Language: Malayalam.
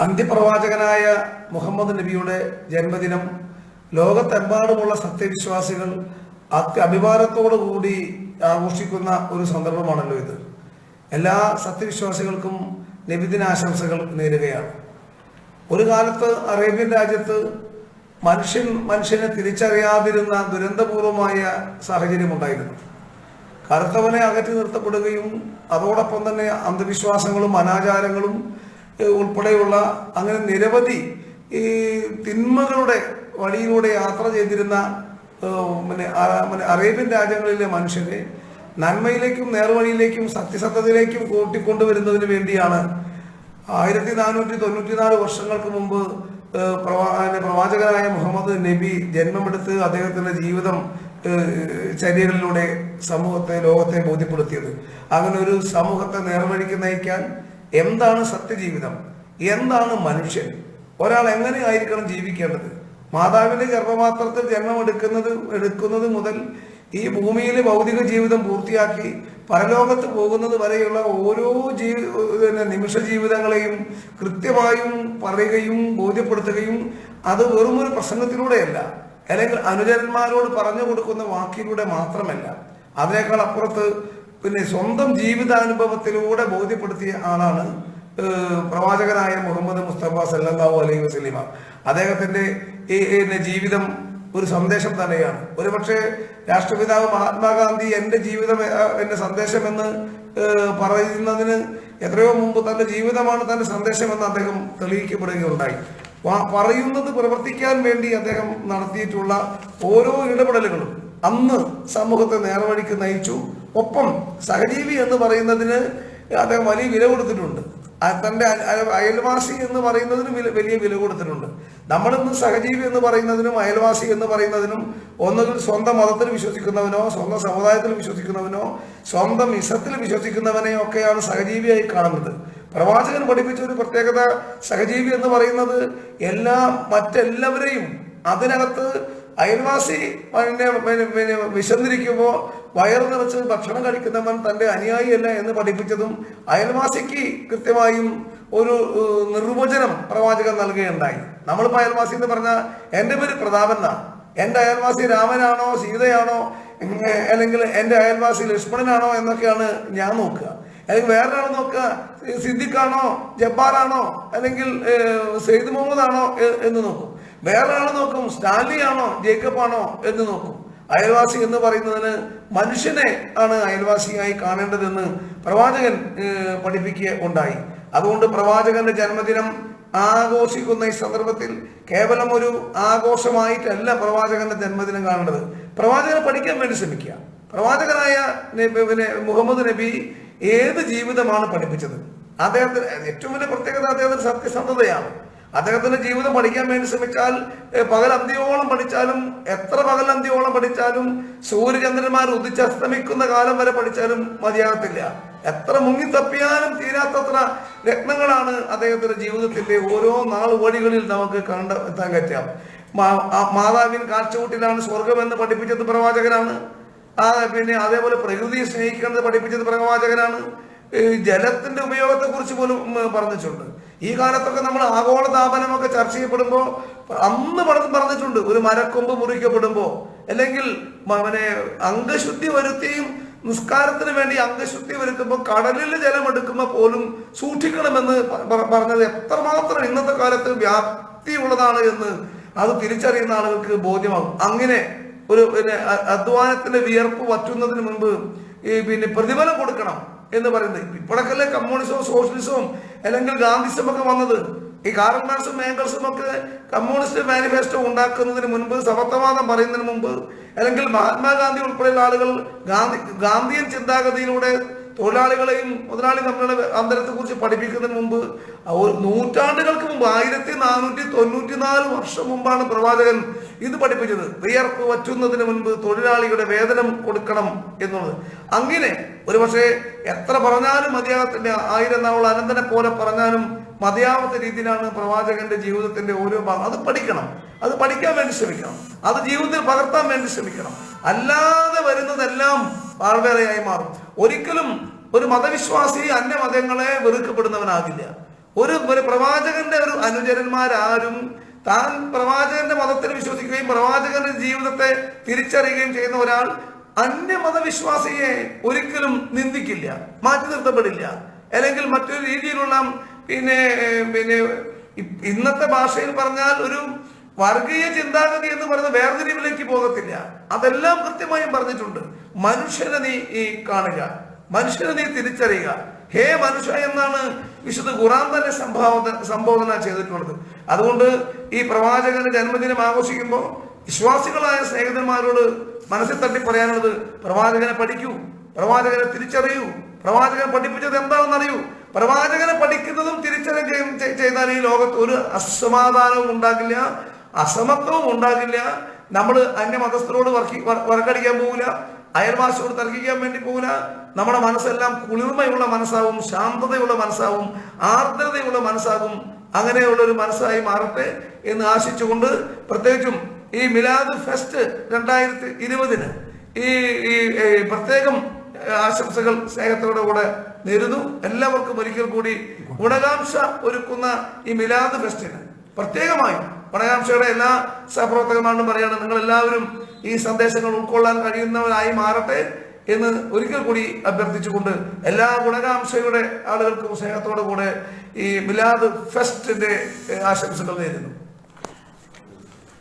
അന്ത്യപ്രവാചകനായ മുഹമ്മദ് നബിയുടെ ജന്മദിനം ലോകത്തെമ്പാടുമുള്ള സത്യവിശ്വാസികൾ അഭിമാനത്തോടു കൂടി ആഘോഷിക്കുന്ന ഒരു സന്ദർഭമാണല്ലോ ഇത്. എല്ലാ സത്യവിശ്വാസികൾക്കും നബിദിനാശംസകൾ നേരുകയാണ്. ഒരു കാലത്ത് അറേബ്യൻ രാജ്യത്ത് മനുഷ്യൻ മനുഷ്യനെ തിരിച്ചറിയാതിരുന്ന ദുരന്തപൂർവമായ സാഹചര്യമുണ്ടായിരുന്നു. കറുത്തവനെ അകറ്റി നിർത്തപ്പെടുകയും അതോടൊപ്പം തന്നെ അന്ധവിശ്വാസങ്ങളും അനാചാരങ്ങളും ഉൾപ്പെടെയുള്ള അങ്ങനെ നിരവധി ഈ തിന്മകളുടെ വഴിയിലൂടെ യാത്ര ചെയ്തിരുന്ന പിന്നെ അറേബ്യൻ രാജ്യങ്ങളിലെ മനുഷ്യരെ നന്മയിലേക്കും നേർവഴിയിലേക്കും സത്യസന്ധതയിലേക്കും കൂട്ടിക്കൊണ്ടുവരുന്നതിന് വേണ്ടിയാണ് ആയിരത്തി നാനൂറ്റി തൊണ്ണൂറ്റിനാല് വർഷങ്ങൾക്ക് മുമ്പ് പ്രവാചകനായ മുഹമ്മദ് നബി ജന്മമെടുത്ത് അദ്ദേഹത്തിന്റെ ജീവിതം ചര്യകളിലൂടെ സമൂഹത്തെ ലോകത്തെ ബോധ്യപ്പെടുത്തിയത്. അങ്ങനെ ഒരു സമൂഹത്തെ നേർവഴിക്ക് നയിക്കാൻ എന്താണ് സത്യജീവിതം? എന്താണ് മനുഷ്യൻ? ഒരാൾ എങ്ങനെയായിരിക്കണം ജീവിക്കേണ്ടത്? മാതാവിന്റെ ഗർഭപാത്രത്തിൽ ജന്മം എടുക്കുന്നത് എടുക്കുന്നത് മുതൽ ഈ ഭൂമിയിലെ ഭൗതിക ജീവിതം പൂർത്തിയാക്കി പരലോകത്ത് പോകുന്നത് വരെയുള്ള ഓരോ ജീ നിമിഷ ജീവിതങ്ങളെയും കൃത്യമായും പറയുകയും ബോധ്യപ്പെടുത്തുകയും അത് വെറുമൊരു പ്രസംഗത്തിലൂടെയല്ല അല്ലെങ്കിൽ അനുചരന്മാരോട് പറഞ്ഞു കൊടുക്കുന്ന വാക്കിലൂടെ മാത്രമല്ല. അതിനേക്കാൾ അപ്പുറത്ത് പിന്നെ സ്വന്തം ജീവിതാനുഭവത്തിലൂടെ ബോധ്യപ്പെടുത്തിയ ആളാണ് പ്രവാചകനായ മുഹമ്മദ് മുസ്തഫ സല്ലാഹു അലൈഹി വസ്ലിമ അദ്ദേഹത്തിന്റെ ഈ ജീവിതം ഒരു സന്ദേശം തന്നെയാണ്. ഒരുപക്ഷെ രാഷ്ട്രപിതാവ് മഹാത്മാഗാന്ധി എന്റെ ജീവിതം ഏഹ്, എന്റെ സന്ദേശം എന്ന് പറയുന്നതിന് എത്രയോ മുമ്പ് തന്റെ ജീവിതമാണ് തന്റെ സന്ദേശമെന്ന് അദ്ദേഹം തെളിയിക്കപ്പെടുകയുണ്ടായി. പറയുന്നത് പ്രവർത്തിക്കാൻ വേണ്ടി അദ്ദേഹം നടത്തിയിട്ടുള്ള ഓരോ ഇടപെടലുകളും അന്ന് സമൂഹത്തെ നേർവഴിക്ക് നയിച്ചു. ഒപ്പം സഹജീവി എന്ന് പറയുന്നതിന് അദ്ദേഹം വലിയ വില കൊടുത്തിട്ടുണ്ട്. തന്റെ അയ- അയ- അയൽവാസി എന്ന് പറയുന്നതിനും വില- വലിയ വില കൊടുത്തിട്ടുണ്ട്. നമ്മളിന്ന് സഹജീവി എന്ന് പറയുന്നതിനും അയൽവാസി എന്ന് പറയുന്നതിനും ഒന്നുകിൽ സ്വന്തം മതത്തിൽ വിശ്വസിക്കുന്നവനോ സ്വന്തം സമുദായത്തിൽ വിശ്വസിക്കുന്നവനോ സ്വന്തം ഇസത്തിൽ വിശ്വസിക്കുന്നവനെയോ ഒക്കെയാണ് സഹജീവിയായി കാണുന്നത്. പ്രവാചകൻ പഠിപ്പിച്ച ഒരു പ്രത്യേകത സഹജീവി എന്ന് പറയുന്നത് എല്ലാ മറ്റെല്ലാവരെയും അതിനകത്ത് അയൽവാസി പിന്നെ പിന്നെ വിശന്നിരിക്കുമ്പോൾ നിറച്ച് ഭക്ഷണം കഴിക്കുന്നവൻ തന്റെ അനുയായിയല്ല എന്ന് പഠിപ്പിച്ചതും അയൽവാസിക്ക് കൃത്യമായും ഒരു നിർവചനം പ്രവാചകൻ നൽകുകയുണ്ടായി. നമ്മളിപ്പോൾ അയൽവാസി എന്ന് പറഞ്ഞാൽ എന്റെ പേര് പ്രതാപൻ എന്റെ അയൽവാസി രാമനാണോ സീതയാണോ അല്ലെങ്കിൽ എന്റെ അയൽവാസി ലക്ഷ്മണനാണോ എന്നൊക്കെയാണ് ഞാൻ നോക്കുക. അല്ലെങ്കിൽ വേറെ ആണോ നോക്കുക. സിദ്ദിഖാണോ? ജബ്ബാറാണോ? അല്ലെങ്കിൽ സെയ്ദ് മുഹമ്മദ് ആണോ എന്ന് നോക്കും. വേറെ ആൾ നോക്കും. സ്റ്റാൻലി ആണോ ജേക്കബ് ആണോ എന്ന് നോക്കും. അയൽവാസി എന്ന് പറയുന്നതിന് മനുഷ്യനെ ആണ് അയൽവാസിയായി കാണേണ്ടതെന്ന് പ്രവാചകൻ പഠിപ്പിക്കുക ഉണ്ടായി. അതുകൊണ്ട് പ്രവാചകന്റെ ജന്മദിനം ആഘോഷിക്കുന്ന ഈ സന്ദർഭത്തിൽ കേവലം ഒരു ആഘോഷമായിട്ടല്ല പ്രവാചകന്റെ ജന്മദിനം കാണേണ്ടത്. പ്രവാചകനെ പഠിക്കാൻ വേണ്ടി ശ്രമിക്കുക. പ്രവാചകനായ പിന്നെ മുഹമ്മദ് നബി ഏത് ജീവിതമാണ് പഠിപ്പിച്ചത്? അദ്ദേഹത്തിന് ഏറ്റവും വലിയ പ്രത്യേകത അദ്ദേഹത്തിന് സത്യസന്ധതയാണ്. അദ്ദേഹത്തിന്റെ ജീവിതം പഠിക്കാൻ വേണ്ടി ശ്രമിച്ചാൽ പകൽ അന്ത്യോളം പഠിച്ചാലും എത്ര പകൽ അന്ത്യോളം പഠിച്ചാലും സൂര്യചന്ദ്രന്മാർ ഉദിച്ചസ്തമിക്കുന്ന കാലം വരെ പഠിച്ചാലും മതിയാകത്തില്ല. എത്ര മുങ്ങിത്തപ്പിയാലും തീരാത്തത്ര രത്നങ്ങളാണ് അദ്ദേഹത്തിന്റെ ജീവിതത്തിന്റെ ഓരോ നാൾ വഴികളിൽ നമുക്ക് കണ്ടെത്താൻ പറ്റാം മാതാവിൻ കാഴ്ചകൂട്ടിലാണ് സ്വർഗം എന്ന് പഠിപ്പിച്ചത് പ്രവാചകനാണ്. പിന്നെ അതേപോലെ പ്രകൃതിയെ സ്നേഹിക്കുന്നത് പഠിപ്പിച്ചത് പ്രവാചകനാണ് ജലത്തിന്റെ ഉപയോഗത്തെ കുറിച്ച് പോലും പറഞ്ഞിട്ടുണ്ട്. ഈ കാലത്തൊക്കെ നമ്മൾ ആഗോള താപനമൊക്കെ ചർച്ച ചെയ്യപ്പെടുമ്പോൾ അന്ന് പറഞ്ഞ് പറഞ്ഞിട്ടുണ്ട്. ഒരു മരക്കൊമ്പ് മുറിക്കപ്പെടുമ്പോൾ അല്ലെങ്കിൽ അവനെ അംഗശുദ്ധി വരുത്തിയും നിസ്കാരത്തിന് വേണ്ടി അംഗശുദ്ധി വരുത്തുമ്പോൾ കടലിൽ ജലം എടുക്കുമ്പോൾ പോലും സൂക്ഷിക്കണമെന്ന് പറഞ്ഞത് എത്രമാത്രം ഇന്നത്തെ കാലത്ത് വ്യാപ്തിയുള്ളതാണ് എന്ന് അത് തിരിച്ചറിയുന്ന ആളുകൾക്ക് ബോധ്യമാകും. അങ്ങനെ ഒരു പിന്നെ അധ്വാനത്തിന്റെ വിയർപ്പ് വറ്റുന്നതിന് മുൻപ് ഈ പിന്നെ പ്രതിഫലം കൊടുക്കണം എന്ന് പറയുന്നത്. ഇപ്പോഴൊക്കെയല്ലേ കമ്മ്യൂണിസവും സോഷ്യലിസവും അല്ലെങ്കിൽ ഗാന്ധിസം ഒക്കെ വന്നത്. ഈ കാർമാർസും മേങ്കൽസും ഒക്കെ കമ്മ്യൂണിസ്റ്റ് മാനിഫെസ്റ്റോ ഉണ്ടാക്കുന്നതിന് മുൻപ് സമത്വവാദം പറയുന്നതിന് മുമ്പ് അല്ലെങ്കിൽ മഹാത്മാഗാന്ധി ഉൾപ്പെടെയുള്ള ആളുകൾ ഗാന്ധി ഗാന്ധിയൻ ചിന്താഗതിയിലൂടെ തൊഴിലാളികളെയും മുതലാളി തമ്മിലുള്ള അന്തരത്തെ കുറിച്ച് പഠിപ്പിക്കുന്നതിന് മുമ്പ് നൂറ്റാണ്ടുകൾക്ക് മുമ്പ് ആയിരത്തി നാനൂറ്റി തൊണ്ണൂറ്റി നാല് വർഷം മുമ്പാണ് പ്രവാചകൻ ഇത് പഠിപ്പിച്ചത്. വിയർപ്പ് വറ്റുന്നതിന് മുൻപ് തൊഴിലാളിയുടെ വേതനം കൊടുക്കണം എന്നുള്ളത്. അങ്ങനെ ഒരു പക്ഷേ എത്ര പറഞ്ഞാലും മതിയാകത്തിന്റെ ആയിരം നാൾ അനന്തനെ പോലെ പറഞ്ഞാലും മതിയാവാത്ത രീതിയിലാണ് പ്രവാചകന്റെ ജീവിതത്തിന്റെ ഓരോ ഭാഗം. അത് പഠിക്കണം. അത് പഠിക്കാൻ വേണ്ടി ശ്രമിക്കണം. അത് ജീവിതത്തിൽ പകർത്താൻ വേണ്ടി ശ്രമിക്കണം. അല്ലാതെ വരുന്നതെല്ലാം പാഴ്വേറയായി മാറും. ഒരിക്കലും ഒരു മതവിശ്വാസി അന്യമതങ്ങളെ വെറുക്കപ്പെടുന്നവനാകില്ല. ഒരു ഒരു പ്രവാചകന്റെ ഒരു അനുചരന്മാരാരും താൻ പ്രവാചകന്റെ മതത്തിൽ വിശ്വസിക്കുകയും പ്രവാചകന്റെ ജീവിതത്തെ തിരിച്ചറിയുകയും ചെയ്യുന്ന ഒരാൾ അന്യമതവിശ്വാസിയെ ഒരിക്കലും നിന്ദിക്കില്ല മാറ്റി നിർത്തപ്പെടില്ല. അല്ലെങ്കിൽ മറ്റൊരു രീതിയിലുള്ള പിന്നെ പിന്നെ ഇന്നത്തെ ഭാഷയിൽ പറഞ്ഞാൽ ഒരു വർഗീയ ചിന്താഗതി എന്ന് പറയുന്ന വേർതിരിവിലേക്ക് പോകത്തില്ല. അതെല്ലാം കൃത്യമായും പറഞ്ഞിട്ടുണ്ട്. മനുഷ്യനെ നീ ഈ കാണുക. മനുഷ്യനെ നീ തിരിച്ചറിയുക. ഹേ മനുഷ്യ എന്നാണ് വിശുദ്ധ ഖുറാൻ തന്നെ സംഭാവന സംബോധന ചെയ്തിട്ടുള്ളത്. അതുകൊണ്ട് ഈ പ്രവാചകന്റെ ജന്മദിനം ആഘോഷിക്കുമ്പോൾ വിശ്വാസികളായ സ്നേഹിതന്മാരോട് മനസ്സിൽ തട്ടി പറയാനുള്ളത് പ്രവാചകനെ പഠിക്കൂ പ്രവാചകനെ തിരിച്ചറിയൂ പ്രവാചകൻ പഠിപ്പിച്ചത് എന്താണെന്ന് അറിയൂ പ്രവാചകനെ പഠിക്കുന്നതും തിരിച്ചറിയുകയും ചെയ്താൽ ഈ ലോകത്ത് ഒരു അസമാധാനവും ഉണ്ടാകില്ല. അസമത്വവും ഉണ്ടാകില്ല. നമ്മൾ അന്യമതസ്ഥരോട് വർക്കി വറക്കടിക്കാൻ പോകില്ല അയൽവാസിയോട് തർക്കിക്കാൻ വേണ്ടി പോകില്ല നമ്മുടെ മനസ്സെല്ലാം കുളിർമയുള്ള മനസ്സാവും ശാന്തതയുള്ള മനസ്സാവും ആർദ്രതയുള്ള മനസ്സാകും. അങ്ങനെയുള്ള ഒരു മനസ്സായി മാറട്ടെ എന്ന് ആശിച്ചുകൊണ്ട് പ്രത്യേകിച്ചും ഈ മിലാദ് ഫെസ്റ്റ് രണ്ടായിരത്തി ഇരുപതിന് ഈ ഈ പ്രത്യേകം ആശംസകൾ സ്നേഹത്തോടെ കൂടെ നേരുന്നു. എല്ലാവർക്കും ഒരിക്കൽ കൂടി ഗുണകാംക്ഷ ഒരുക്കുന്ന ഈ മിലാദ് ഫെസ്റ്റിന് പ്രത്യേകമായും ഗുണകാംക്ഷയുടെ എല്ലാ സഹപ്രവർത്തകന്മാരും പറയാണ് നിങ്ങൾ എല്ലാവരും ഈ സന്ദേശങ്ങൾ ഉൾക്കൊള്ളാൻ കഴിയുന്നവരായി മാറട്ടെ എന്ന് ഒരിക്കൽ കൂടി അഭ്യർത്ഥിച്ചുകൊണ്ട് എല്ലാ ഗുണകാംക്ഷയുടെ ആളുകൾക്കും സ്നേഹത്തോടു കൂടെ ഈ മിലാദ് ഫെസ്റ്റിന്റെ ആശംസകൾ നേരുന്നു.